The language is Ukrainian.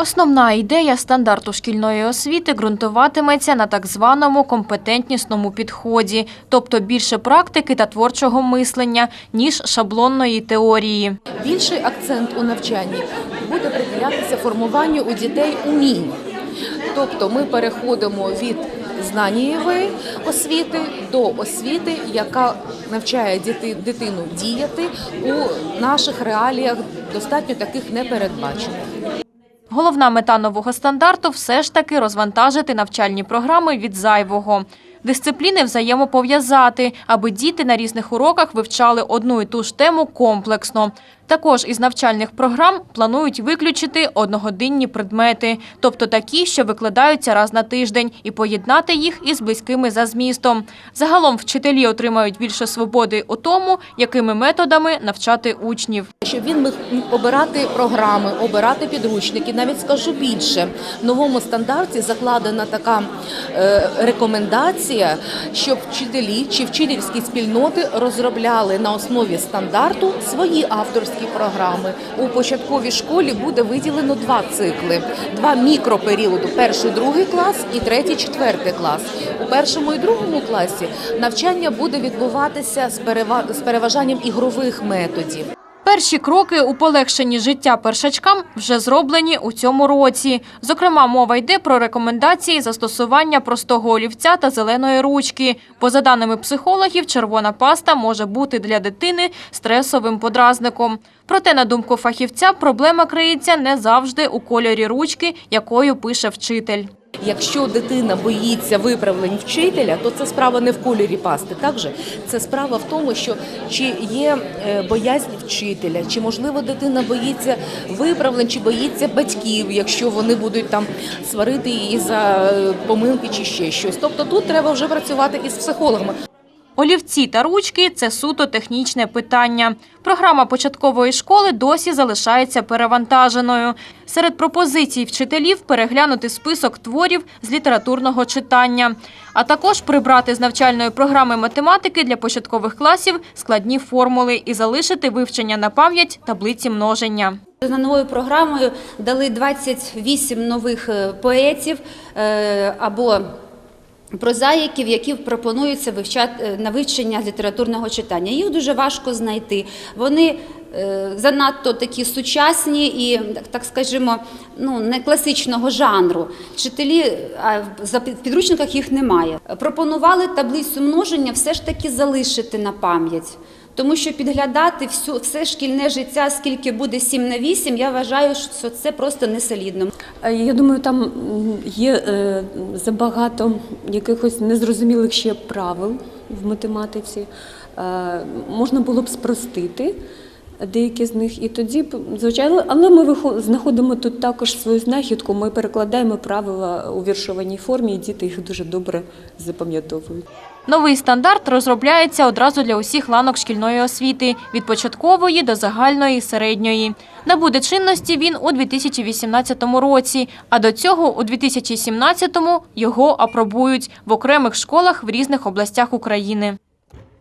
Основна ідея стандарту шкільної освіти ґрунтуватиметься на так званому компетентнісному підході, тобто більше практики та творчого мислення, ніж шаблонної теорії. Більший акцент у навчанні буде приділятися формуванню у дітей умінь. Тобто ми переходимо від знанієвої освіти до освіти, яка навчає дитину діяти у наших реаліях достатньо таких непередбачених. Головна мета нового стандарту все ж таки розвантажити навчальні програми від зайвого. Дисципліни взаємопов'язати, аби діти на різних уроках вивчали одну і ту ж тему комплексно. Також із навчальних програм планують виключити одногодинні предмети, тобто такі, що викладаються раз на тиждень, і поєднати їх із близькими за змістом. Загалом вчителі отримають більше свободи у тому, якими методами навчати учнів. Щоб він міг обирати програми, обирати підручники. Навіть скажу більше, в новому стандарті закладена така е, рекомендація, щоб вчителі чи вчительські спільноти розробляли на основі стандарту свої авторські програми. У початковій школі буде виділено два цикли: два мікроперіоду: перший, другий клас і третій, четвертий клас. У першому і другому класі навчання буде відбуватися з переважанням ігрових методів. Перші кроки у полегшенні життя першачкам вже зроблені у цьому році. Зокрема, мова йде про рекомендації застосування простого олівця та зеленої ручки. Бо, за даними психологів, червона паста може бути для дитини стресовим подразником. Проте, на думку фахівця, проблема криється не завжди у кольорі ручки, якою пише вчитель. Якщо дитина боїться виправлень вчителя, то це справа не в кольорі пасти. Так же це справа в тому, що чи є е, боязнь вчителя, чи можливо дитина боїться виправлень, чи боїться батьків, якщо вони будуть там сварити її за е, помилки чи ще щось. Тобто тут треба вже працювати із психологами. Олівці та ручки – це суто технічне питання. Програма початкової школи досі залишається перевантаженою. Серед пропозицій вчителів переглянути список творів з літературного читання, а також прибрати з навчальної програми математики для початкових класів складні формули і залишити вивчення на пам'ять таблиці множення. За новою програмою дали 28 нових е, поетів е, або прозаїків, які пропонуються вивчати е, на вивчення літературного читання. Їх дуже важко знайти. Вони е, занадто такі сучасні і, так- скажімо, ну, не класичного жанру. Вчителі а в підручниках їх немає. Пропонували таблицю множення все ж таки залишити на пам'ять. Тому що підглядати всю, все шкільне життя, скільки буде 7 на 8, я вважаю, що це просто не солідно. Е, Я думаю, там є е, забагато якихось незрозумілих ще правил в математиці. Е, Можна було б спростити деякі з них, і тоді звичайно, але ми знаходимо тут також свою знахідку. Ми перекладаємо правила у віршованій формі, і діти їх дуже добре запам'ятовують. Новий стандарт розробляється одразу для усіх ланок шкільної освіти – від початкової до загальної середньої. Набуде чинності він у 2018 році, а до цього у 2017 його апробують в окремих школах в різних областях України.